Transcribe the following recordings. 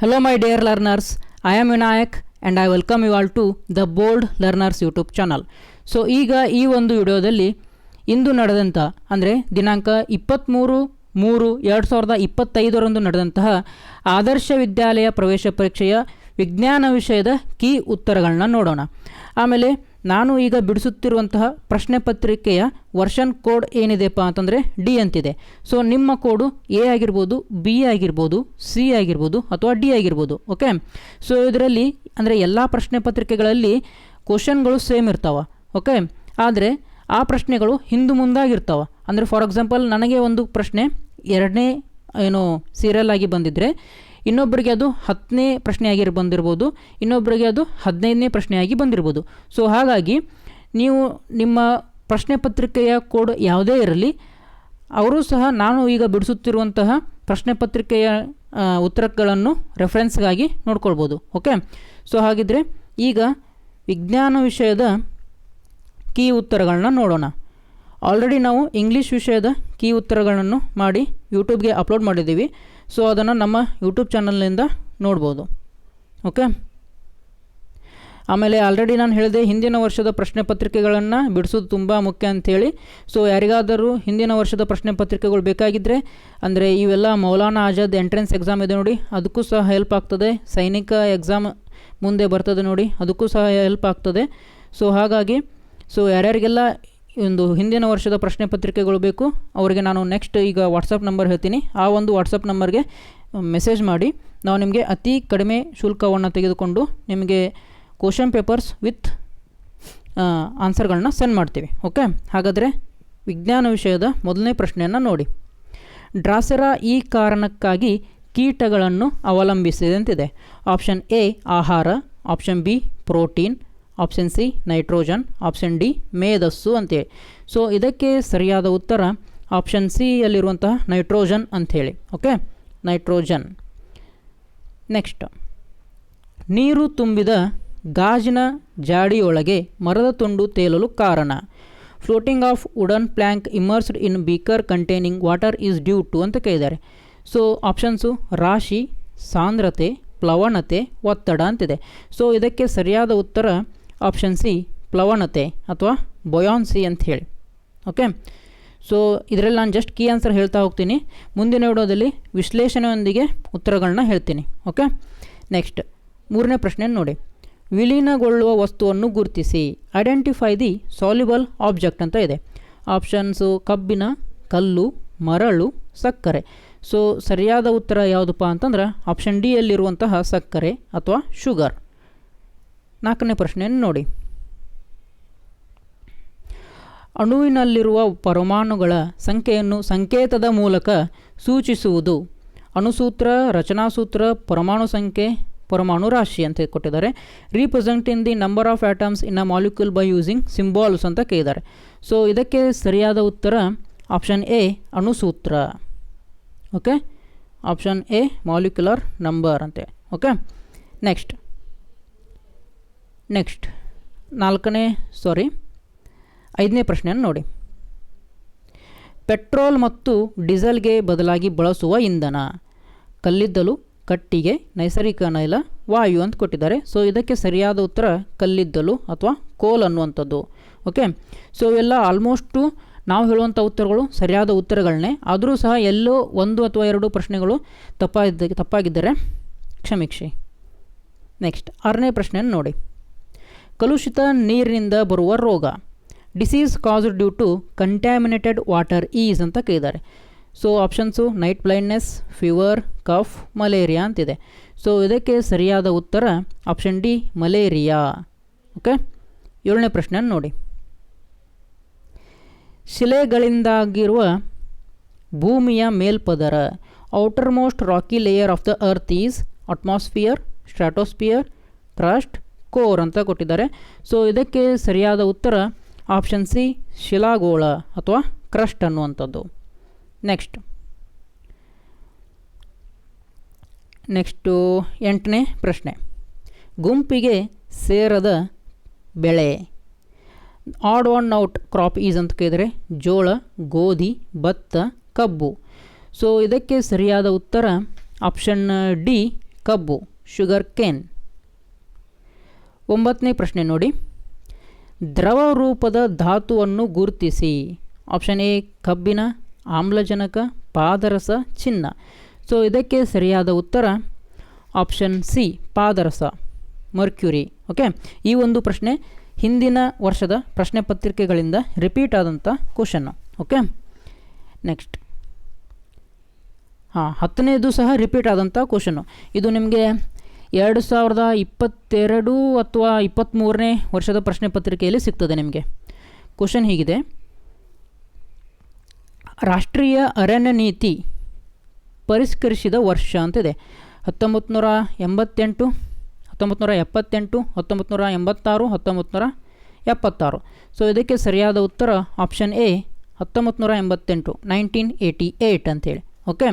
Hello, my dear learners. I am Vinayak and I welcome you all to the Bold Learners YouTube channel so ಈಗ ಈ ಒಂದು ವಿಡಿಯೋದಲ್ಲಿ ಇಂದು ನಡೆದಂಥ ಅಂದರೆ ದಿನಾಂಕ ಇಪ್ಪತ್ತ್ಮೂರು ಮೂರು ಎರಡು ಸಾವಿರದ ಇಪ್ಪತ್ತೈದರಂದು ನಡೆದಂತಹ ಆದರ್ಶ ವಿದ್ಯಾಲಯ ಪ್ರವೇಶ ಪರೀಕ್ಷೆಯ ವಿಜ್ಞಾನ ವಿಷಯದ ಕೀ ಉತ್ತರಗಳನ್ನ ನೋಡೋಣ ಆಮೇಲೆ ನಾನು ಈಗ ಬಿಡಿಸುತ್ತಿರುವಂತಹ ಪ್ರಶ್ನೆ ಪತ್ರಿಕೆಯ ವರ್ಷನ್ ಕೋಡ್ ಏನಿದೆಪ್ಪ ಅಂತಂದರೆ ಡಿ ಅಂತಿದೆ. ಸೊ ನಿಮ್ಮ ಕೋಡು ಎ ಆಗಿರ್ಬೋದು, ಬಿ ಆಗಿರ್ಬೋದು, ಸಿ ಆಗಿರ್ಬೋದು ಅಥವಾ ಡಿ ಆಗಿರ್ಬೋದು ಓಕೆ ಸೊ ಇದರಲ್ಲಿ ಅಂದರೆ ಎಲ್ಲ ಪ್ರಶ್ನೆ ಪತ್ರಿಕೆಗಳಲ್ಲಿ ಕ್ವಶನ್ಗಳು ಸೇಮ್ ಇರ್ತಾವೆ ಓಕೆ ಆದರೆ ಆ ಪ್ರಶ್ನೆಗಳು ಹಿಂದೆ ಮುಂದಾಗಿರ್ತಾವೆ. ಅಂದರೆ ಫಾರ್ ಎಕ್ಸಾಂಪಲ್ ನನಗೆ ಒಂದು ಪ್ರಶ್ನೆ ಎರಡನೇ, ಏನು ಸೀರಿಯಲ್ ಆಗಿ ಬಂದಿದ್ದರೆ ಇನ್ನೊಬ್ಬರಿಗೆ ಅದು ಹತ್ತನೇ ಪ್ರಶ್ನೆಯಾಗಿ ಬಂದಿರ್ಬೋದು ಇನ್ನೊಬ್ಬರಿಗೆ ಅದು ಹದಿನೈದನೇ ಪ್ರಶ್ನೆಯಾಗಿ ಬಂದಿರ್ಬೋದು. ಸೊ ಹಾಗಾಗಿ ನೀವು ನಿಮ್ಮ ಪ್ರಶ್ನೆ ಪತ್ರಿಕೆಯ ಕೋಡ್ ಯಾವುದೇ ಇರಲಿ, ಅವರು ಸಹ ನಾನು ಈಗ ಬಿಡಿಸುತ್ತಿರುವಂತಹ ಪ್ರಶ್ನೆ ಪತ್ರಿಕೆಯ ಉತ್ತರಗಳನ್ನು ರೆಫರೆನ್ಸ್ಗಾಗಿ ನೋಡ್ಕೊಳ್ಬೋದು. ಓಕೆ ಸೊ ಹಾಗಿದ್ರೆ ಈಗ ವಿಜ್ಞಾನ ವಿಷಯದ ಕೀ ಉತ್ತರಗಳನ್ನ ನೋಡೋಣ. ಆಲ್ರೆಡಿ ನಾವು ಇಂಗ್ಲೀಷ್ ವಿಷಯದ ಕೀ ಉತ್ತರಗಳನ್ನು ಮಾಡಿ ಯೂಟ್ಯೂಬ್ಗೆ ಅಪ್ಲೋಡ್ ಮಾಡಿದ್ದೀವಿ. ಸೊ ಅದನ್ನು ನಮ್ಮ ಯೂಟ್ಯೂಬ್ ಚಾನಲ್ನಿಂದ ನೋಡ್ಬೋದು. ಓಕೆ ಆಮೇಲೆ ಆಲ್ರೆಡಿ ನಾನು ಹೇಳಿದೆ ಹಿಂದಿನ ವರ್ಷದ ಪ್ರಶ್ನೆ ಪತ್ರಿಕೆಗಳನ್ನು ಬಿಡಿಸೋದು ತುಂಬ ಮುಖ್ಯ ಅಂಥೇಳಿ ಸೊ ಯಾರಿಗಾದರೂ ಹಿಂದಿನ ವರ್ಷದ ಪ್ರಶ್ನೆ ಪತ್ರಿಕೆಗಳು ಬೇಕಾಗಿದ್ದರೆ ಅಂದರೆ ಇವೆಲ್ಲ ಮೌಲಾನಾ ಆಜಾದ್ ಎಂಟ್ರೆನ್ಸ್ ಎಕ್ಸಾಮ್ ಇದೆ ನೋಡಿ, ಅದಕ್ಕೂ ಸಹ ಹೆಲ್ಪ್ ಆಗ್ತದೆ. ಸೈನಿಕ ಎಕ್ಸಾಮ್ ಮುಂದೆ ಬರ್ತದೆ ನೋಡಿ, ಅದಕ್ಕೂ ಸಹ ಹೆಲ್ಪ್ ಆಗ್ತದೆ. ಸೊ ಹಾಗಾಗಿ ಸೊ ಯಾರ್ಯಾರಿಗೆಲ್ಲ ಒಂದು ಹಿಂದಿನ ವರ್ಷದ ಪ್ರಶ್ನೆ ಪತ್ರಿಕೆಗಳು ಬೇಕು. ಅವರಿಗೆ ನಾನು ನೆಕ್ಸ್ಟ್ ಈಗ ವಾಟ್ಸಪ್ ನಂಬರ್ ಹೇಳ್ತೀನಿ. ಆ ಒಂದು ವಾಟ್ಸಪ್ ನಂಬರ್ಗೆ ಮೆಸೇಜ್ ಮಾಡಿ. ನಾವು ನಿಮಗೆ ಅತಿ ಕಡಿಮೆ ಶುಲ್ಕವನ್ನು ತೆಗೆದುಕೊಂಡು ನಿಮಗೆ ಕ್ವಶನ್ ಪೇಪರ್ಸ್ ವಿತ್ ಆನ್ಸರ್ಗಳನ್ನ ಸೆಂಡ್ ಮಾಡ್ತೀವಿ. ಓಕೆ ಹಾಗಾದರೆ ವಿಜ್ಞಾನ ವಿಷಯದ ಮೊದಲನೇ ಪ್ರಶ್ನೆಯನ್ನು ನೋಡಿ. ಡ್ರಾಸೆರಾ ಈ ಕಾರಣಕ್ಕಾಗಿ ಕೀಟಗಳನ್ನು ಅವಲಂಬಿಸಿದೆ ಅಂತಿದೆ. ಆಪ್ಷನ್ ಎ ಆಹಾರ. Option B protein option C nitrogen option D ಮೇಧಸ್ಸು ಅಂತೇಳಿ. ಸೊ ಇದಕ್ಕೆ ಸರಿಯಾದ ಉತ್ತರ ಆಪ್ಷನ್ ಸಿ ಯಲ್ಲಿರುವಂತಹ ನೈಟ್ರೋಜನ್ ಅಂಥೇಳಿ ಓಕೆ ನೈಟ್ರೋಜನ್ ನೆಕ್ಸ್ಟ್ ನೀರು ತುಂಬಿದ ಗಾಜಿನ ಜಾಡಿಯೊಳಗೆ ಮರದ ತುಂಡು ತೇಲಲು ಕಾರಣ. Floating of wooden plank immersed in beaker containing water is due to ಅಂತ ಕೇಳಿದ್ದಾರೆ. ಸೊ ಆಪ್ಷನ್ಸು ರಾಶಿ, ಸಾಂದ್ರತೆ ಪ್ಲವಣತೆ ಒತ್ತಡ ಅಂತಿದೆ. ಸೊ ಇದಕ್ಕೆ ಸರಿಯಾದ ಉತ್ತರ ಆಪ್ಷನ್ ಸಿ ಪ್ಲವಣತೆ ಅಥವಾ ಬೊಯಾನ್ಸಿ ಅಂತ ಹೇಳಿ. ಓಕೆ ಸೊ ಇದರಲ್ಲಿ ನಾನು ಜಸ್ಟ್ ಕೀ ಆನ್ಸರ್ ಹೇಳ್ತಾ ಹೋಗ್ತೀನಿ. ಮುಂದಿನ ವಿಡೋದಲ್ಲಿ ವಿಶ್ಲೇಷಣೆಯೊಂದಿಗೆ ಉತ್ತರಗಳನ್ನ ಹೇಳ್ತೀನಿ. ಓಕೆ ನೆಕ್ಸ್ಟ್ ಮೂರನೇ ಪ್ರಶ್ನೆ ನೋಡಿ. ವಿಲೀನಗೊಳ್ಳುವ ವಸ್ತುವನ್ನು ಗುರುತಿಸಿ. ಐಡೆಂಟಿಫೈ ದಿ ಸಾಲ್ಯುಬಲ್ ಆಬ್ಜೆಕ್ಟ್ ಅಂತ ಇದೆ. ಆಪ್ಷನ್ಸು ಕಬ್ಬಿನ, ಕಲ್ಲು, ಮರಳು, ಸಕ್ಕರೆ. ಸೊ ಸರಿಯಾದ ಉತ್ತರ ಯಾವುದಪ್ಪ ಅಂತಂದ್ರೆ ಆಪ್ಷನ್ ಡಿ ಯಲ್ಲಿರುವಂತಹ ಸಕ್ಕರೆ ಅಥವಾ ಶುಗರ್ ನಾಲ್ಕನೇ ಪ್ರಶ್ನೆಯನ್ನು ನೋಡಿ. ಅಣುವಿನಲ್ಲಿರುವ ಪರಮಾಣುಗಳ ಸಂಖ್ಯೆಯನ್ನು ಸಂಕೇತದ ಮೂಲಕ ಸೂಚಿಸುವುದು. ಅಣುಸೂತ್ರ, ರಚನಾಸೂತ್ರ, ಪರಮಾಣು ಸಂಖ್ಯೆ, ಪರಮಾಣು ರಾಶಿ ಅಂತ ಕೊಟ್ಟಿದ್ದಾರೆ. Represent in the number of atoms in a molecule by using symbols ಅಂತ ಕೇಳಿದ್ದಾರೆ. ಸೊ ಇದಕ್ಕೆ ಸರಿಯಾದ ಉತ್ತರ option A ಅಣುಸೂತ್ರ. Okay option A molecular number ಅಂತೆ. ಓಕೆ ನೆಕ್ಸ್ಟ್ ನೆಕ್ಸ್ಟ್ ನಾಲ್ಕನೇ ಸಾರಿ ಐದನೇ ಪ್ರಶ್ನೆಯನ್ನು ನೋಡಿ. ಪೆಟ್ರೋಲ್ ಮತ್ತು ಡೀಸೆಲ್ಗೆ ಬದಲಾಗಿ ಬಳಸುವ ಇಂಧನ. ಕಲ್ಲಿದ್ದಲು, ಕಟ್ಟಿಗೆ, ನೈಸರ್ಗಿಕ ಅನಿಲ, ವಾಯು ಅಂತ ಕೊಟ್ಟಿದ್ದಾರೆ. ಸೊ ಇದಕ್ಕೆ ಸರಿಯಾದ ಉತ್ತರ ಕಲ್ಲಿದ್ದಲು ಅಥವಾ ಕೋಲ್ ಅನ್ನುವಂಥದ್ದು. ಓಕೆ ಸೊ ಇವೆಲ್ಲ ಆಲ್ಮೋಸ್ಟು ನಾವು ಹೇಳುವಂಥ ಉತ್ತರಗಳು ಸರಿಯಾದ ಉತ್ತರಗಳನ್ನೇ. ಆದರೂ ಸಹ ಎಲ್ಲೋ ಒಂದು ಅಥವಾ ಎರಡು ಪ್ರಶ್ನೆಗಳು ತಪ್ಪಾಗಿದ್ದ ತಪ್ಪಾಗಿದ್ದರೆ ಕ್ಷಮಿಕ್ಷಿ ನೆಕ್ಸ್ಟ್ ಆರನೇ ಪ್ರಶ್ನೆಯನ್ನು ನೋಡಿ. ಕಲುಷಿತ ನೀರಿನಿಂದ ಬರುವ ರೋಗ. Disease caused due to contaminated water is ಅಂತ ಕೇಳಿದ್ದಾರೆ. So, options night blindness, fever, cough, malaria ಅಂತಿದೆ. ಸೊ, ಇದಕ್ಕೆ ಸರಿಯಾದ ಉತ್ತರ ಆಪ್ಷನ್ ಡಿ, ಮಲೇರಿಯಾ. ಓಕೆ? ಏಳನೇ ಪ್ರಶ್ನೆ ನೋಡಿ. ಶಿಲೆಗಳಿಂದಾಗಿರುವ ಭೂಮಿಯ ಮೇಲ್ಪದರ outermost rocky layer of the earth is atmosphere stratosphere crust core ಅಂತ ಕೊಟ್ಟಿದ್ದಾರೆ. ಸೊ ಇದಕ್ಕೆ ಸರಿಯಾದ ಉತ್ತರ ಆಪ್ಷನ್ ಸಿ ಶಿಲಾಗೋಳ ಅಥವಾ ಕ್ರಸ್ಟ್ ಅನ್ನುವಂಥದ್ದು. ನೆಕ್ಸ್ಟ್ ನೆಕ್ಸ್ಟು ಎಂಟನೇ ಪ್ರಶ್ನೆ. ಗುಂಪಿಗೆ ಸೇರದ ಬೆಳೆ. Odd one out crop is ಅಂತ ಕೇಳಿದರೆ ಜೋಳ, ಗೋಧಿ, ಭತ್ತ, ಕಬ್ಬು. ಸೊ ಇದಕ್ಕೆ ಸರಿಯಾದ ಉತ್ತರ ಆಪ್ಷನ್ ಡಿ ಕಬ್ಬು ಶುಗರ್ ಕೇನ್ ಒಂಬತ್ತನೇ ಪ್ರಶ್ನೆ ನೋಡಿ. ದ್ರವ ರೂಪದ ಧಾತುವನ್ನು ಗುರುತಿಸಿ. ಆಪ್ಷನ್ ಎ, ಕಬ್ಬಿನ, ಆಮ್ಲಜನಕ, ಪಾದರಸ, ಚಿನ್ನ. ಸೊ, ಇದಕ್ಕೆ ಸರಿಯಾದ ಉತ್ತರ ಆಪ್ಷನ್ ಸಿ, ಪಾದರಸ, ಮರ್ಕ್ಯುರಿ. ಓಕೆ? ಈ ಒಂದು ಪ್ರಶ್ನೆ ಹಿಂದಿನ ವರ್ಷದ ಪ್ರಶ್ನೆ ಪತ್ರಿಕೆಗಳಿಂದ ರಿಪೀಟ್ ಆದಂಥ ಕ್ವಶನ್ನು ಓಕೆ? ನೆಕ್ಸ್ಟ್. ಹಾಂ, ಹತ್ತನೇದು ಸಹ ರಿಪೀಟ್ ಆದಂಥ ಕ್ವಶನ್ನು ಇದು ನಿಮಗೆ ಎರಡು ಸಾವಿರದ ಇಪ್ಪತ್ತೆರಡು ಅಥವಾ ಇಪ್ಪತ್ತ್ಮೂರನೇ ವರ್ಷದ ಪ್ರಶ್ನೆ ಪತ್ರಿಕೆಯಲ್ಲಿ ಸಿಗ್ತದೆ ನಿಮಗೆ. ಕ್ವಶನ್ ಹೀಗಿದೆ. ರಾಷ್ಟ್ರೀಯ ಅರಣ್ಯ ನೀತಿ ಪರಿಷ್ಕರಿಸಿದ ವರ್ಷ ಅಂತಿದೆ. ಹತ್ತೊಂಬತ್ತು ನೂರ ಎಂಬತ್ತೆಂಟು ಹತ್ತೊಂಬತ್ತು ನೂರ ಎಪ್ಪತ್ತೆಂಟು ಹತ್ತೊಂಬತ್ತು ನೂರ ಎಂಬತ್ತಾರು ಹತ್ತೊಂಬತ್ತು ನೂರ ಎಪ್ಪತ್ತಾರು. ಸೊ ಇದಕ್ಕೆ ಸರಿಯಾದ ಉತ್ತರ ಆಪ್ಷನ್ ಎ ಹತ್ತೊಂಬತ್ತು ನೂರ ಎಂಬತ್ತೆಂಟು ನೈನ್ಟೀನ್ ಏಯ್ಟಿ ಏಯ್ಟ್ ಅಂತೇಳಿ ಓಕೆ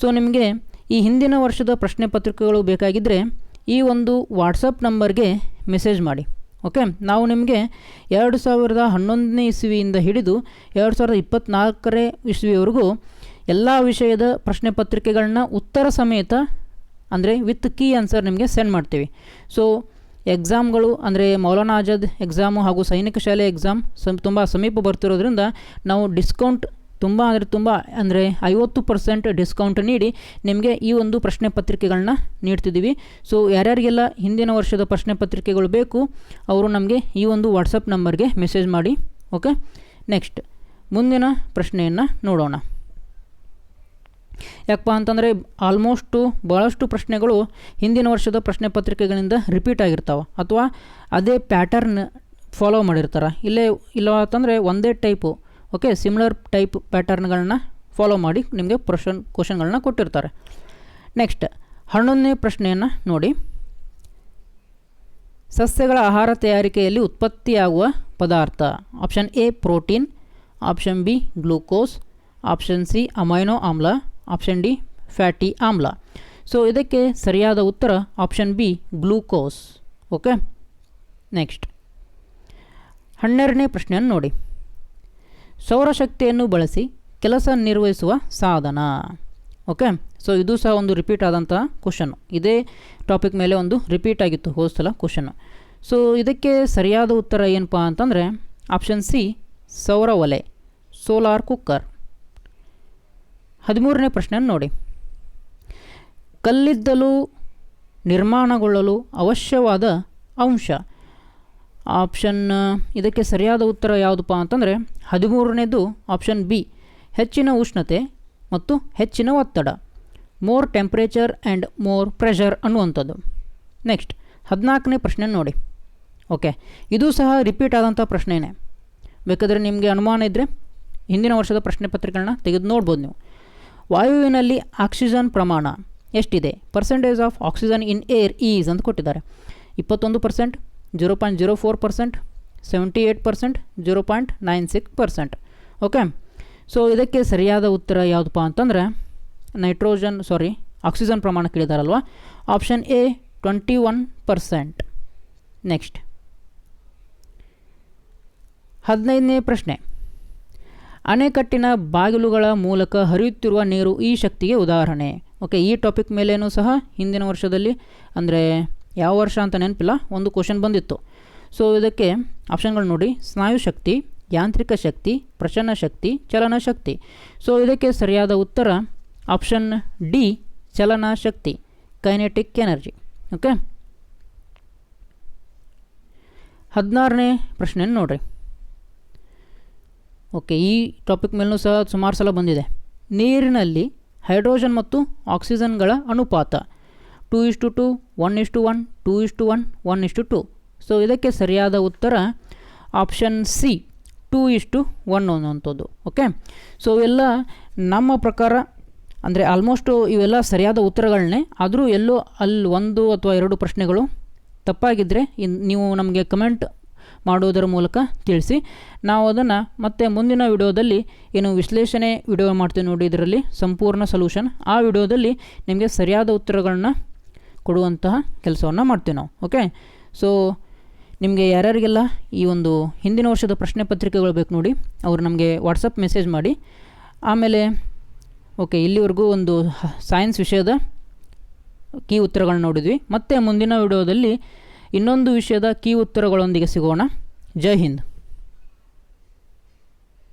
ಸೊ ನಿಮಗೆ ಈ ಹಿಂದಿನ ವರ್ಷದ ಪ್ರಶ್ನೆ ಪತ್ರಿಕೆಗಳು ಬೇಕಾಗಿದ್ದರೆ ಈ ಒಂದು ವಾಟ್ಸಪ್ ನಂಬರ್ಗೆ ಮೆಸೇಜ್ ಮಾಡಿ, ಓಕೆ? ನಾವು ನಿಮಗೆ ಎರಡು ಸಾವಿರದ ಹನ್ನೊಂದನೇ ಇಸ್ವಿಯಿಂದ ಹಿಡಿದು ಎರಡು ಸಾವಿರದ ಇಪ್ಪತ್ತ್ನಾಲ್ಕನೇ ಇಸ್ವಿಯವರೆಗೂ ಎಲ್ಲ ವಿಷಯದ ಪ್ರಶ್ನೆ ಪತ್ರಿಕೆಗಳನ್ನ ಉತ್ತರ ಸಮೇತ, ಅಂದರೆ ವಿತ್ ಕೀ ಆನ್ಸರ್ ನಿಮಗೆ ಸೆಂಡ್ ಮಾಡ್ತೀವಿ. ಸೊ ಎಕ್ಸಾಮ್ಗಳು ಅಂದರೆ ಮೌಲಾನಾ ಆಜಾದ್ ಎಕ್ಸಾಮು ಹಾಗೂ ಸೈನಿಕ ಶಾಲೆ ಎಕ್ಸಾಮ್ ಸಮ್ ತುಂಬ ಸಮೀಪ ಬರ್ತಿರೋದ್ರಿಂದ ನಾವು ಡಿಸ್ಕೌಂಟ್ ತುಂಬ ಅಂದರೆ ತುಂಬ ಅಂದರೆ ಐವತ್ತು ಪರ್ಸೆಂಟ್ ಡಿಸ್ಕೌಂಟ್ ನೀಡಿ ನಿಮಗೆ ಈ ಒಂದು ಪ್ರಶ್ನೆ ಪತ್ರಿಕೆಗಳನ್ನ ನೀಡ್ತಿದ್ದೀವಿ. ಸೊ ಯಾರ್ಯಾರಿಗೆಲ್ಲ ಹಿಂದಿನ ವರ್ಷದ ಪ್ರಶ್ನೆ ಪತ್ರಿಕೆಗಳು ಬೇಕು, ಅವರು ನಮಗೆ ಈ ಒಂದು ವಾಟ್ಸಪ್ ನಂಬರ್ಗೆ ಮೆಸೇಜ್ ಮಾಡಿ ಓಕೆ ನೆಕ್ಸ್ಟ್ ಮುಂದಿನ ಪ್ರಶ್ನೆಯನ್ನು ನೋಡೋಣ. ಯಾಕಪ್ಪ ಅಂತಂದರೆ ಆಲ್ಮೋಸ್ಟು ಭಾಳಷ್ಟು ಪ್ರಶ್ನೆಗಳು ಹಿಂದಿನ ವರ್ಷದ ಪ್ರಶ್ನೆ ಪತ್ರಿಕೆಗಳಿಂದ ರಿಪೀಟ್ ಆಗಿರ್ತಾವೆ. ಅಥವಾ ಅದೇ ಪ್ಯಾಟರ್ನ್ ಫಾಲೋ ಮಾಡಿರ್ತಾರೆ. ಇಲ್ಲೇ ಇಲ್ಲ ಅಂತಂದರೆ ಒಂದೇ ಟೈಪು ಓಕೆ ಸಿಮಿಲರ್ ಟೈಪ್ ಪ್ಯಾಟರ್ನ್ಗಳನ್ನ ಫಾಲೋ ಮಾಡಿ ನಿಮಗೆ ಪ್ರಶ್ನ್ ಕ್ವಶನ್ಗಳನ್ನ ಕೊಟ್ಟಿರ್ತಾರೆ. ನೆಕ್ಸ್ಟ್ ಹನ್ನೊಂದನೇ ಪ್ರಶ್ನೆಯನ್ನು ನೋಡಿ. ಸಸ್ಯಗಳ ಆಹಾರ ತಯಾರಿಕೆಯಲ್ಲಿ ಉತ್ಪತ್ತಿಯಾಗುವ ಪದಾರ್ಥ option A protein option B glucose option C amino ಆಮ್ಲ ಆಪ್ಷನ್ ಡಿ ಫ್ಯಾಟಿ ಆಮ್ಲ ಸೊ ಇದಕ್ಕೆ ಸರಿಯಾದ ಉತ್ತರ option B glucose okay next ಹನ್ನೆರಡನೇ ಪ್ರಶ್ನೆಯನ್ನು ನೋಡಿ. ಸೌರಶಕ್ತಿಯನ್ನು ಬಳಸಿ ಕೆಲಸ ನಿರ್ವಹಿಸುವ ಸಾಧನ. ಓಕೆ ಸೊ ಇದು ಸಹ ಒಂದು ರಿಪೀಟ್ ಆದಂಥ ಕ್ವಶನ್ನು ಇದೇ ಟಾಪಿಕ್ ಮೇಲೆ ಒಂದು ರಿಪೀಟ್ ಆಗಿತ್ತು, ಹೋದ ಸಲ ಕ್ವಶನ್ನು ಸೊ ಇದಕ್ಕೆ ಸರಿಯಾದ ಉತ್ತರ ಏನಪ್ಪ ಅಂತಂದರೆ ಆಪ್ಷನ್ ಸಿ ಸೌರ ಒಲೆ ಸೋಲಾರ್ ಕುಕ್ಕರ್ ಹದಿಮೂರನೇ ಪ್ರಶ್ನೆಯನ್ನು ನೋಡಿ. ಕಲ್ಲಿದ್ದಲು ನಿರ್ಮಾಣಗೊಳ್ಳಲು ಅವಶ್ಯವಾದ ಅಂಶ. ಆಪ್ಷನ್ ಇದಕ್ಕೆ ಸರಿಯಾದ ಉತ್ತರ ಯಾವುದಪ್ಪ ಅಂತಂದರೆ ಹದಿಮೂರನೇದು ಆಪ್ಷನ್ ಬಿ, ಹೆಚ್ಚಿನ ಉಷ್ಣತೆ ಮತ್ತು ಹೆಚ್ಚಿನ ಒತ್ತಡ more temperature and more pressure ಅನ್ನುವಂಥದ್ದು. ನೆಕ್ಸ್ಟ್ ಹದಿನಾಲ್ಕನೇ ಪ್ರಶ್ನೆ ನೋಡಿ. ಓಕೆ ಇದು ಸಹ ರಿಪೀಟ್ ಆದಂಥ ಪ್ರಶ್ನೆನೇ. ಬೇಕಾದರೆ ನಿಮಗೆ ಅನುಮಾನ ಇದ್ದರೆ ಹಿಂದಿನ ವರ್ಷದ ಪ್ರಶ್ನೆ ಪತ್ರಿಕೆಗಳನ್ನ ತೆಗೆದು ನೋಡ್ಬೋದು ನೀವು. ವಾಯುವಿನಲ್ಲಿ ಆಕ್ಸಿಜನ್ ಪ್ರಮಾಣ ಎಷ್ಟಿದೆ? Percentage of oxygen in air is ಅಂತ ಕೊಟ್ಟಿದ್ದಾರೆ. ಇಪ್ಪತ್ತೊಂದು percent zero point zero four percent, seventy eight percent, zero point nine six percent. Okay so ಇದಕ್ಕೆ ಸರಿಯಾದ ಉತ್ತರ ಯಾವುದಪ್ಪ ಅಂತಂದರೆ ನೈಟ್ರೋಜನ್ ಸಾರಿ ಆಕ್ಸಿಜನ್ ಪ್ರಮಾಣ ಕೇಳಿದಾರಲ್ವ? Option A twenty one percent next ಹದಿನೈದನೇ ಪ್ರಶ್ನೆ. ಅಣೆಕಟ್ಟಿನ ಬಾಗಿಲುಗಳ ಮೂಲಕ ಹರಿಯುತ್ತಿರುವ ನೀರು ಈ ಶಕ್ತಿಗೆ ಉದಾಹರಣೆ. ಓಕೆ ಈ ಟಾಪಿಕ್ ಮೇಲೇನೂ ಸಹ ಹಿಂದಿನ ವರ್ಷದಲ್ಲಿ, ಅಂದರೆ ಯಾವ ವರ್ಷ ಅಂತ ನೆನಪಿಲ್ಲ? ಒಂದು ಕ್ವಶನ್ ಬಂದಿತ್ತು. ಸೊ ಇದಕ್ಕೆ ಆಪ್ಷನ್ಗಳು ನೋಡಿ. ಸ್ನಾಯು ಶಕ್ತಿ, ಯಾಂತ್ರಿಕ ಶಕ್ತಿ ಪ್ರಚನ್ನ ಶಕ್ತಿ, ಚಲನ ಶಕ್ತಿ. ಸೊ ಇದಕ್ಕೆ ಸರಿಯಾದ ಉತ್ತರ ಆಪ್ಷನ್ ಡಿ ಚಲನ ಶಕ್ತಿ ಕೈನೆಟಿಕ್ ಎನರ್ಜಿ ಓಕೆ ಹದಿನಾರನೇ ಪ್ರಶ್ನೆಯನ್ನು ನೋಡಿರಿ. ಓಕೆ ಈ ಟಾಪಿಕ್ ಮೇಲೂ ಸಹ ಸುಮಾರು ಸಲ ಬಂದಿದೆ. ನೀರಿನಲ್ಲಿ ಹೈಡ್ರೋಜನ್ ಮತ್ತು ಆಕ್ಸಿಜನ್ಗಳ ಅನುಪಾತ. ಟೂ ಇಷ್ಟು ಟು ಒನ್ ಇಷ್ಟು ಒನ್, ಟೂ ಇಷ್ಟು ಒನ್ ಒನ್ ಇಷ್ಟು ಟು ಸೊ ಇದಕ್ಕೆ ಸರಿಯಾದ ಉತ್ತರ ಆಪ್ಷನ್ ಸಿ ಟೂ ಇಷ್ಟು ಒನ್ ಅನ್ನುವಂಥದ್ದು. ಓಕೆ ಸೊ ಇವೆಲ್ಲ ನಮ್ಮ ಪ್ರಕಾರ, ಅಂದರೆ ಆಲ್ಮೋಸ್ಟು ಇವೆಲ್ಲ ಸರಿಯಾದ ಉತ್ತರಗಳನ್ನೇ ಆದರೂ ಎಲ್ಲೋ ಅಲ್ಲಿ ಒಂದು ಅಥವಾ ಎರಡು ಪ್ರಶ್ನೆಗಳು ತಪ್ಪಾಗಿದ್ದರೆ ಇನ್ ನೀವು ನಮಗೆ ಕಮೆಂಟ್ ಮಾಡೋದರ ಮೂಲಕ ತಿಳಿಸಿ. ನಾವು ಅದನ್ನು ಮತ್ತೆ ಮುಂದಿನ ವಿಡಿಯೋದಲ್ಲಿ ಏನು ವಿಶ್ಲೇಷಣೆ ವಿಡಿಯೋ ಮಾಡ್ತೀವಿ ನೋಡಿ, ಇದರಲ್ಲಿ ಸಂಪೂರ್ಣ ಸೊಲ್ಯೂಷನ್ ಆ ವಿಡಿಯೋದಲ್ಲಿ ನಿಮಗೆ ಸರಿಯಾದ ಉತ್ತರಗಳನ್ನ ಕೊಡುವಂತಹ ಕೆಲಸವನ್ನು ಮಾಡ್ತೀವಿ ನಾವು ಓಕೆ ಸೊ ನಿಮಗೆ ಯಾರ್ಯಾರಿಗೆಲ್ಲ ಈ ಒಂದು ಹಿಂದಿನ ವರ್ಷದ ಪ್ರಶ್ನೆ ಪತ್ರಿಕೆಗಳು ಬೇಕು ನೋಡಿ, ಅವರು ನಮಗೆ ವಾಟ್ಸಪ್ ಮೆಸೇಜ್ ಮಾಡಿ. ಆಮೇಲೆ ಓಕೆ ಇಲ್ಲಿವರೆಗೂ ಒಂದು ಸೈನ್ಸ್ ವಿಷಯದ ಕೀ ಉತ್ತರಗಳನ್ನ ನೋಡಿದ್ವಿ. ಮತ್ತೆ ಮುಂದಿನ ವಿಡಿಯೋದಲ್ಲಿ ಇನ್ನೊಂದು ವಿಷಯದ ಕೀ ಉತ್ತರಗಳೊಂದಿಗೆ ಸಿಗೋಣ. ಜೈ ಹಿಂದ್.